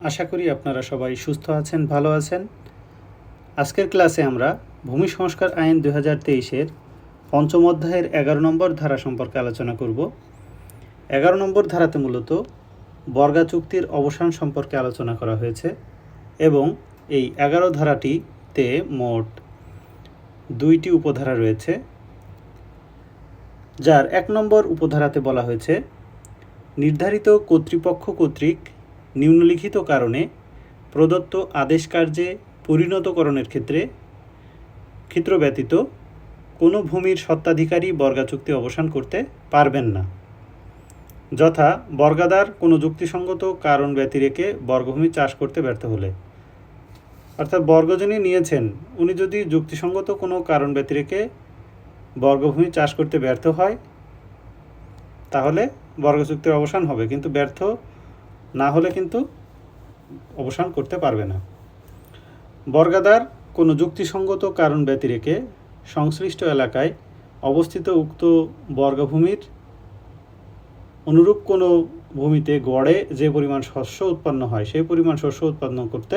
আশা করি আপনারা সবাই সুস্থ আছেন, ভালো আছেন। আজকের ক্লাসে আমরা ভূমি সংস্কার আইন দু হাজার তেইশের পঞ্চম অধ্যায়ের এগারো নম্বর ধারা সম্পর্কে আলোচনা করব। এগারো নম্বর ধারাতে মূলত বর্গা চুক্তির অবসান সম্পর্কে আলোচনা করা হয়েছে এবং এই এগারো ধারাটিতে মোট দুইটি উপধারা রয়েছে, যার এক নম্বর উপধারাতে বলা হয়েছে, নির্ধারিত কর্তৃপক্ষ কর্তৃক নিম্নলিখিত কারণে প্রদত্ত আদেশ কার্যে পরিণতকরণের ক্ষেত্রে ক্ষেত্র ব্যতীত কোনো ভূমির সত্ত্বাধিকারী বর্গা চুক্তি অবসান করতে পারবেন না। যথা বর্গাদার কোনো যুক্তিসঙ্গত কারণ ব্যতিরেকে বর্গভূমি চাষ করতে ব্যর্থ হলে। অর্থাৎ বর্গ যিনি নিয়েছেন, উনি যদি যুক্তিসঙ্গত কোনো কারণ ব্যতিরেকে বর্গভূমি চাষ করতে ব্যর্থ হয়, তাহলে বর্গ চুক্তির অবসান হবে। কিন্তু ব্যর্থ না হলে কিন্তু অবসান করতে পারবে না। বর্গাদার কোনো যুক্তিসঙ্গত কারণ ব্যতিরেকে সংশ্লিষ্ট এলাকায় অবস্থিত উক্ত বর্গভূমির অনুরূপ কোনো ভূমিতে গড়ে যে পরিমাণ শস্য উৎপন্ন হয়, সেই পরিমাণ শস্য উৎপন্ন করতে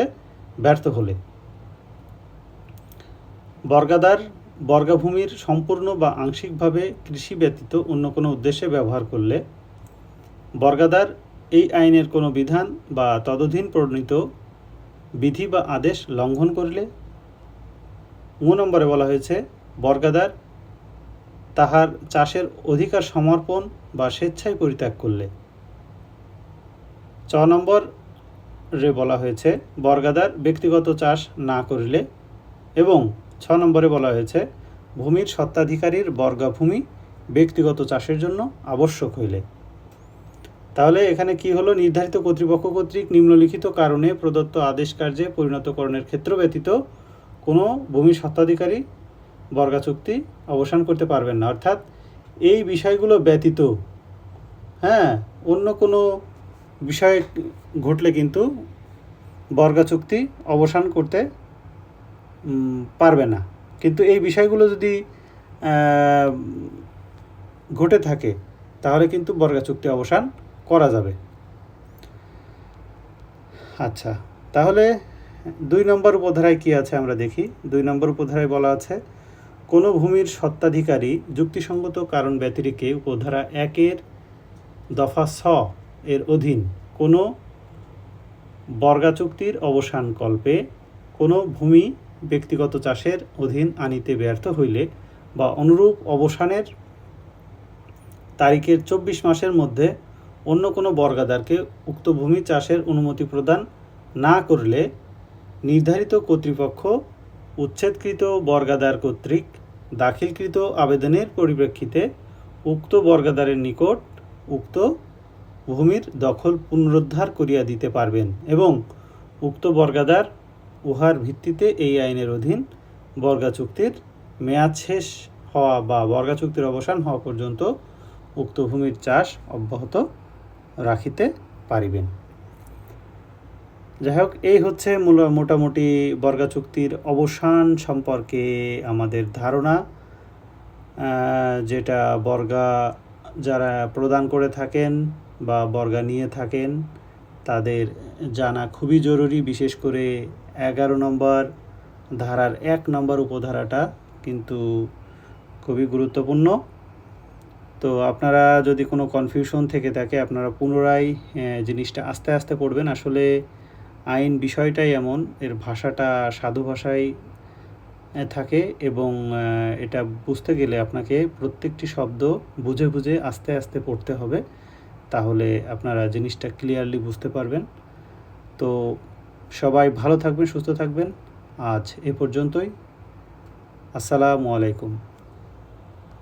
ব্যর্থ হলে। বর্গাদার বর্গাভূমির সম্পূর্ণ বা আংশিকভাবে কৃষি ব্যতীত অন্য কোনো উদ্দেশ্যে ব্যবহার করলে বর্গাদার এই আইনের কোনো বিধান বা তদধীন প্রণীত বিধি বা আদেশ লঙ্ঘন করিলে? মু নম্বরে বলা হয়েছে, বর্গাদার তাহার চাষের অধিকার সমর্পণ বা স্বেচ্ছায় পরিত্যাগ করলে। চ নম্বর রে বলা হয়েছে, বর্গাদার ব্যক্তিগত চাষ না করিলে এবং ছ নম্বরে বলা হয়েছে, ভূমির সত্ত্বাধিকারীর বর্গাভূমি ব্যক্তিগত চাষের জন্য আবশ্যক হইলে। তাহলে এখানে কি হলো? নির্ধারিত কর্তৃপক্ষ কর্তৃক নিম্নলিখিত কারণে প্রদত্ত আদেশ কার্যে পরিণতকরণের ক্ষেত্র ব্যতীত কোনো ভূমি সত্ত্বাধিকারী বর্গা চুক্তি অবসান করতে পারবেন না। অর্থাৎ এই বিষয়গুলো ব্যতীত হ্যাঁ অন্য কোনো বিষয় ঘটলে কিন্তু বর্গা চুক্তি অবসান করতে পারবে না। কিন্তু এই বিষয়গুলো যদি ঘটে থাকে, তাহলে কিন্তু বর্গা চুক্তি অবসান করা যাবে। আচ্ছা তাহলে দুই নম্বর উপধারায় কি আছে আমরা দেখি। দুই নম্বর উপধারায় বলা আছে, কোনো ভূমির সত্ত্বাধিকারী যুক্তিসঙ্গত কারণ ব্যতিরেকে উপধারা একের দফা ছ এর অধীন কোনো বর্গা চুক্তির অবসান কল্পে কোনো ভূমি ব্যক্তিগত চাষের অধীন আনিতে ব্যর্থ হইলে বা অনুরূপ অবসানের তারিখের চব্বিশ মাসের মধ্যে অন্য কোনো বর্গাদারকে উক্ত ভূমি চাষের অনুমতি প্রদান না করলে নির্ধারিত কর্তৃপক্ষ উচ্ছেদকৃত বর্গাদার কর্তৃক দাখিলকৃত আবেদনের পরিপ্রেক্ষিতে উক্ত বর্গাদারের নিকট উক্ত ভূমির দখল পুনরুদ্ধার করিয়া দিতে পারবেন এবং উক্ত বর্গাদার উহার ভিত্তিতে এই আইনের অধীন বর্গা চুক্তির মেয়াদ শেষ হওয়া বা বর্গা চুক্তির অবসান হওয়া পর্যন্ত উক্ত ভূমির চাষ অব্যাহত রাখিতে পারিবেন। যাই হোক, এই হচ্ছে মূল মোটামুটি বর্গা চুক্তির অবসান সম্পর্কে আমাদের ধারণা যেটা বর্গা যারা প্রদান করে থাকেন বা বর্গা নিয়ে থাকেন, তাদের জানা খুবই জরুরি, বিশেষ করে এগারো নম্বর ধারার এক নম্বর উপধারাটা কিন্তু খুবই গুরুত্বপূর্ণ। তো আপনারা যদি কোনো কনফিউশন থেকে থাকে, আপনারা পুনরায় জিনিসটা আস্তে আস্তে পড়বেন। আসলে আইন বিষয়টাই এমন, এর ভাষাটা সাধু ভাষায় থাকে এবং এটা বুঝতে গেলে আপনাকে প্রত্যেকটি শব্দ বুঝে বুঝে আস্তে আস্তে পড়তে হবে। তাহলে আপনারা জিনিসটা ক্লিয়ারলি বুঝতে পারবেন। তো সবাই ভালো থাকবেন, সুস্থ থাকবেন। আজ এ পর্যন্তই। আসসালামু আলাইকুম।